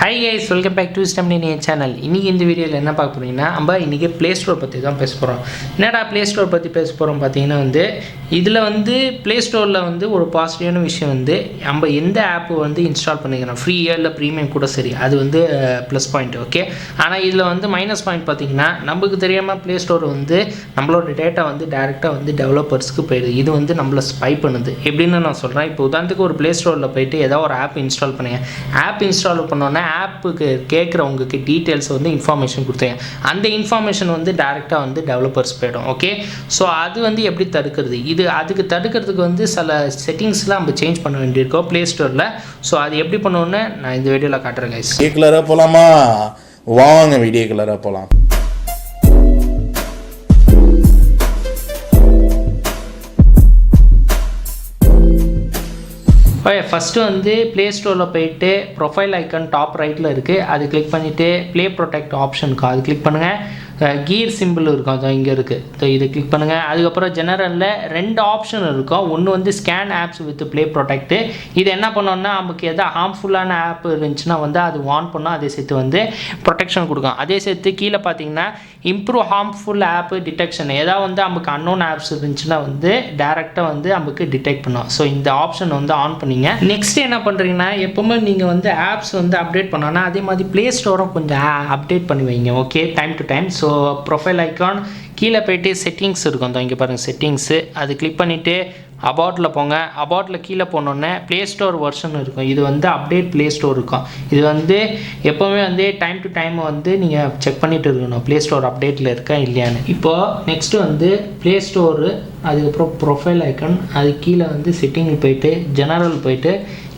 Hi guys welcome back to stem என் channel இன்றைக்கி இந்த வீடியோவில் என்ன பார்க்க போகிறீங்கன்னா நம்ம இன்றைக்கி ப்ளே ஸ்டோர் பற்றி தான் பேச போகிறோம் என்னடா ப்ளே ஸ்டோர் பற்றி பேச போகிறோம் பார்த்தீங்கன்னா வந்து இதில் வந்து ப்ளே ஸ்டோரில் வந்து ஒரு பாசிட்டிவான விஷயம் வந்து நம்ம எந்த ஆப்பு வந்து இன்ஸ்டால் பண்ணிக்கிறோம்? ஃப்ரீயாக இல்லை ப்ரீமியம் கூட சரி அது வந்து ப்ளஸ் பாயிண்ட் ஓகே ஆனால் இதில் வந்து மைனஸ் பாயிண்ட் பார்த்தீங்கன்னா நமக்கு தெரியாமல் ப்ளே ஸ்டோர் வந்து நம்மளோட டேட்டா வந்து டேரெக்டாக வந்து டெவலப்பர்ஸ்க்கு போயிடுது. இது வந்து நம்மளை ஸ்பை பண்ணுது. எப்படின்னு நான் சொல்கிறேன் இப்போ உதாரணத்துக்கு ஒரு ப்ளே ஸ்டோரில் போயிட்டு ஏதோ ஒரு ஆப் இன்ஸ்டால் பண்ணுங்க. ஆப் இன்ஸ்டால் பண்ணோன்னே ஆப்புக்கு கேட்குறவங்களுக்கு டீட்டெயில்ஸ் வந்து இன்ஃபர்மேஷன் கொடுத்துருங்க அந்த இன்ஃபர்மேஷன் வந்து டேரெக்டாக வந்து டெவலப்பர்ஸ் போயிடும் ஓகே ஸோ அது வந்து எப்படி தடுக்கிறது? இது அதுக்கு தடுக்கிறதுக்கு வந்து சில செட்டிங்ஸ்லாம் நம்ம சேஞ்ச் பண்ண வேண்டியிருக்கோம் ப்ளே ஸ்டோரில் ஸோ அது எப்படி பண்ணுவோன்னு நான் இந்த வீடியோவில் காட்டுறேன் கைஸ் வீடியோ கலராக போகலாமா வாங்க வீடியோ கலராக போகலாம் ஓகே ஃபஸ்ட்டு வந்து ப்ளே ஸ்டோரில் போயிட்டு ப்ரொஃபைல் ஐக்கன் டாப் ரைட்டில் இருக்குது அது கிளிக் பண்ணிவிட்டு ப்ளே ப்ரொடெக்ட் ஆப்ஷனுக்கு அது கிளிக் பண்ணுங்கள் கீர் சிம்பிள் இருக்கும். அது இங்கே இருக்குது இதை கிளிக் பண்ணுங்கள் அதுக்கப்புறம் ஜெனரலில் ரெண்டு ஆப்ஷன் இருக்கும். ஒன்று வந்து scan apps with Play Protect இது என்ன பண்ணோம்னா நமக்கு எதாவது ஹார்ம்ஃபுல்லான ஆப் இருந்துச்சுன்னா வந்து அது ஆன் பண்ணோம் அதே சேர்த்து வந்து ப்ரொடெக்ஷன் கொடுக்கும். அதே சேர்த்து கீழே பார்த்தீங்கன்னா இம்ப்ரூவ் ஹார்ம்ஃபுல் ஆப் டிடெக்ஷன் ஏதாவது வந்து நமக்கு அன்னோன் ஆப்ஸ் இருந்துச்சுன்னா வந்து டேரெக்டாக வந்து நமக்கு டிடெக்ட் பண்ணும். ஸோ இந்த ஆப்ஷன் வந்து ஆன் பண்ணிங்க. நெக்ஸ்ட் என்ன பண்ணுறீங்கன்னா எப்போவுமே நீங்கள் வந்து ஆப்ஸ் வந்து அப்டேட் பண்ணோன்னா அதே மாதிரி ப்ளே ஸ்டோரும் கொஞ்சம் அப்டேட் பண்ணி வைங்க. Okay time to time so profile icon கீழே போயிட்டு செட்டிங்ஸ் இருக்கும். தான் இங்கே பாருங்கள் செட்டிங்ஸு அது கிளிக் பண்ணிவிட்டு அபவுட்டில் போங்க. அபவுட்டில் கீழே போனோன்னே ப்ளே ஸ்டோர் வெர்ஷன் இருக்கும். இது வந்து அப்டேட் ப்ளே ஸ்டோர் இருக்கும். இது வந்து எப்போவுமே வந்து டைம் டு டைம் வந்து நீங்கள் செக் பண்ணிட்டு இருக்கணும். ப்ளே ஸ்டோர் அப்டேட்டில் இருக்கா இல்லையான்னு. இப்போது நெக்ஸ்ட்டு வந்து ப்ளே ஸ்டோரு அதுக்கப்புறம் ப்ரொஃபைல் ஐக்கன் அது கீழே வந்து செட்டிங்கில் போயிட்டு ஜெனரல் போயிட்டு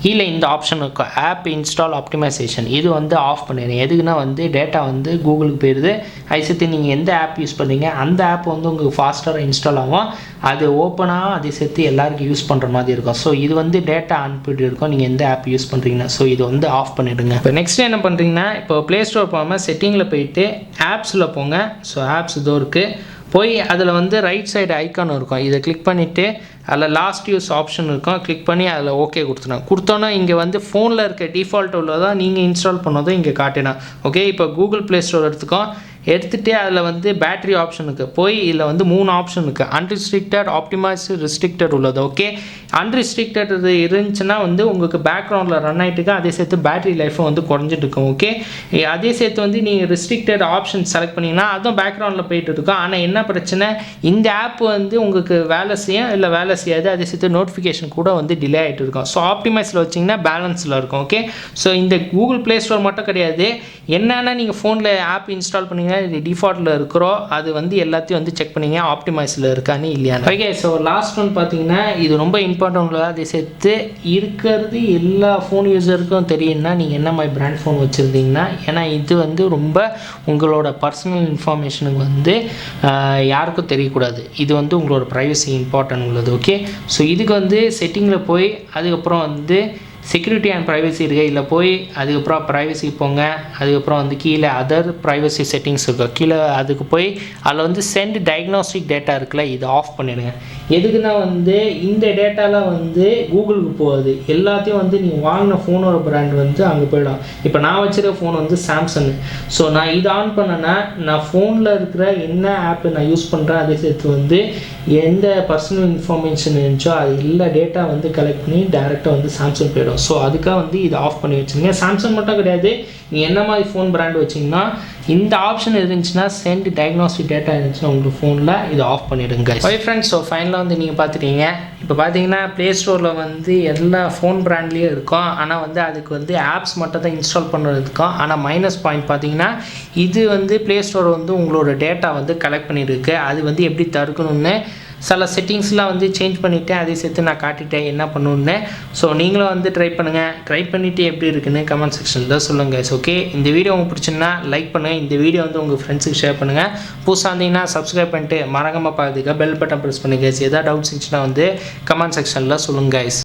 கீழே இந்த ஆப்ஷன் இருக்கும் ஆப் இன்ஸ்டால் ஆப்டிமைசேஷன் இது வந்து ஆஃப் பண்ணிடுங்க எதுக்குன்னா வந்து டேட்டா வந்து கூகுளுக்கு போயிடுது. ஐசத்து சேர்த்து நீங்கள் எந்த ஆப் யூஸ் பண்ணுறீங்க அந்த ஆப் வந்து உங்களுக்கு ஃபாஸ்ட்டாக இன்ஸ்டால் ஆகும். அது ஓப்பனாக அதை சேர்த்து எல்லாருக்கும் யூஸ் பண்ணுற மாதிரி இருக்கும். ஸோ இது வந்து டேட்டா அனுப்பிட்டு இருக்கும். நீங்கள் எந்த ஆப் யூஸ் பண்ணுறீங்கன்னா ஸோ இது வந்து ஆஃப் பண்ணிவிடுங்க இப்போ நெக்ஸ்ட் என்ன பண்ணுறீங்கன்னா இப்போ ப்ளே ஸ்டோர் போகாமல் செட்டிங்கில் போயிட்டு ஆப்ஸில் போங்க. ஸோ ஆப்ஸ் இதோ இருக்குது போய் அதில் வந்து ரைட் சைடு ஐக்கான் இருக்கும். இதை கிளிக் பண்ணிவிட்டு அதில் லாஸ்ட் யூஸ் ஆப்ஷன் இருக்கும். கிளிக் பண்ணி அதில் ஓகே கொடுத்துடும் கொடுத்தோன்னா இங்கே வந்து ஃபோனில் இருக்க டிஃபால்ட் உள்ளதான் நீங்கள் இன்ஸ்டால் பண்ணதும் இங்கே காட்டினா. ஓகே இப்போ கூகுள் ப்ளே ஸ்டோர் எடுத்துக்கோ. எடுத்துகிட்டு அதில் வந்து பேட்டரி ஆப்ஷனுக்கு போய் இதில் வந்து மூணு ஆப்ஷன் இருக்குது அன்ரிஸ்ட்ரிக்டட் ஆப்டிமைஸ் ரிஸ்ட்ரிக்டட் உள்ளது. ஓகே அன்ரிஸ்ட்ரிக்டட் இது இருந்துச்சுன்னா வந்து உங்களுக்கு பேக்ரவுண்டில் ரன் ஆகிட்டு அதே சேர்த்து பேட்டரி லைஃப்பும் வந்து குறைஞ்சிட்டு இருக்கும் ஓகே அதே சேர்த்து வந்து நீங்கள் ரிஸ்ட்ரிக்டட் ஆப்ஷன் செலக்ட் பண்ணிங்கன்னா அதுவும் பேக்ரவுண்டில் போயிட்டு இருக்கும் ஆனால் என்ன பிரச்சனை? இந்த ஆப் வந்து உங்களுக்கு வேலை செய்யும் இல்லை வேலை செய்யாது அதே சேர்த்து நோட்டிஃபிகேஷன் கூட வந்து டிலே ஆகிட்டு இருக்கும். ஸோ ஆப்டிமைஸில் வச்சிங்கன்னா பேலன்ஸில் இருக்கும் ஓகே ஸோ இந்த கூகுள் ப்ளே ஸ்டோர் மட்டும் கிடையாது. என்னென்ன நீங்கள் ஃபோனில் ஆப் இன்ஸ்டால் பண்ணீங்க இது டிஃபால்ட்டில் இருக்கிறோ அது வந்து எல்லாத்தையும் வந்து செக் பண்ணிங்க ஆப்டிமைஸில் இருக்கான்னு இல்லையான்னு ஓகே ஸோ லாஸ்ட் ஒன் பார்த்தீங்கன்னா இது ரொம்ப இம்பார்ட்டன்ட் அதை சேர்த்து இருக்கிறது எல்லா ஃபோன் யூஸருக்கும் தெரியும்னா நீங்கள் என்ன மாதிரி பிராண்ட் ஃபோன் வச்சுருந்தீங்கன்னா ஏன்னா இது வந்து ரொம்ப உங்களோட பர்சனல் இன்ஃபர்மேஷனுக்கு வந்து யாருக்கும் தெரியக்கூடாது. இது வந்து உங்களோட ப்ரைவசி இம்பார்ட்டன்ட் உள்ளது ஓகே ஸோ இதுக்கு வந்து செட்டிங்கில் போய் அதுக்கப்புறம் வந்து செக்யூரிட்டி அண்ட் ப்ரைவசி இருக்கு இதில் போய் அதுக்கப்புறம் ப்ரைவசி போங்க அதுக்கப்புறம் வந்து கீழே அதர் ப்ரைவசி செட்டிங்ஸ் இருக்கும் கீழே அதுக்கு போய் அதில் வந்து சென்ட் டயக்னோஸ்டிக் டேட்டா இருக்குல்ல இதை ஆஃப் பண்ணிடுங்க. எதுக்குன்னா வந்து இந்த டேட்டாலாம் வந்து கூகுளுக்கு போகுது. எல்லாத்தையும் வந்து நீங்கள் வாங்கின ஃபோனோட ப்ராண்ட் வந்து அங்கே போயிடும். இப்போ நான் வச்சுருக்க ஃபோன் வந்து சாம்சங் ஸோ நான் இது ஆன் பண்ணேன்னா நான் ஃபோனில் இருக்கிற என்ன ஆப்பு நான் யூஸ் பண்ணுறேன் அதே சேர்த்து வந்து எந்த பர்சனல் இன்ஃபர்மேஷன் இருந்துச்சோ அது எல்லா டேட்டா வந்து கலெக்ட் பண்ணி டேரெக்டாக வந்து சாம்சங் போயிடும் ஸோ அதுக்காக வந்து இதை ஆஃப் பண்ணி வச்சுருங்க. சாம்சங் மட்டும் கிடையாது. நீங்கள் என்ன மாதிரி ஃபோன் பிராண்ட் வச்சிங்கன்னா இந்த ஆப்ஷன் இருந்துச்சுன்னா சென்ட் டயக்னாஸ்டிக் டேட்டா இருந்துச்சுன்னா உங்கள் ஃபோனில் இதை ஆஃப் பண்ணிவிடுங்க ஓகே ஃப்ரெண்ட்ஸ் ஸோ ஃபைனலாக வந்து நீங்கள் பார்த்துட்டீங்க இப்போ பார்த்தீங்கன்னா ப்ளே ஸ்டோரில் வந்து எல்லா ஃபோன் பிராண்ட்லேயும் இருக்கும். ஆனால் வந்து அதுக்கு வந்து ஆப்ஸ் மட்டும் தான் இன்ஸ்டால் பண்ணுறதுக்கும் ஆனால் மைனஸ் பாயிண்ட் பார்த்தீங்கன்னா இது வந்து ப்ளே ஸ்டோர் வந்து உங்களோட டேட்டா வந்து கலெக்ட் பண்ணியிருக்கு. அது வந்து எப்படி தடுக்கணும்னு சில செட்டிங்ஸ்லாம் வந்து சேஞ்ச் பண்ணிவிட்டேன் அதே சேர்த்து நான் காட்டிட்டேன் என்ன பண்ணுன்னு. ஸோ நீங்களும் வந்து ட்ரை பண்ணுங்கள் ட்ரை பண்ணிவிட்டு எப்படி இருக்குன்னு கமெண்ட் செக்ஷனில் சொல்லுங்கள் ஓகே இந்த வீடியோ உங்களுக்கு பிடிச்சிருந்தா லைக் பண்ணுங்கள் இந்த வீடியோ வந்து உங்கள் ஃப்ரெண்ட்ஸுக்கு ஷேர் பண்ணுங்கள் புதுசாக இருந்தீங்கன்னா சப்ஸ்கிரைப் பண்ணிட்டு மறக்காமல் பார்த்துக்க பெல் பட்டன் ப்ரெஸ் பண்ணுங்க எதாவது டவுட்ஸ் இருந்துச்சுன்னா வந்து கமெண்ட் செக்ஷனில் சொல்லுங்கள் guys.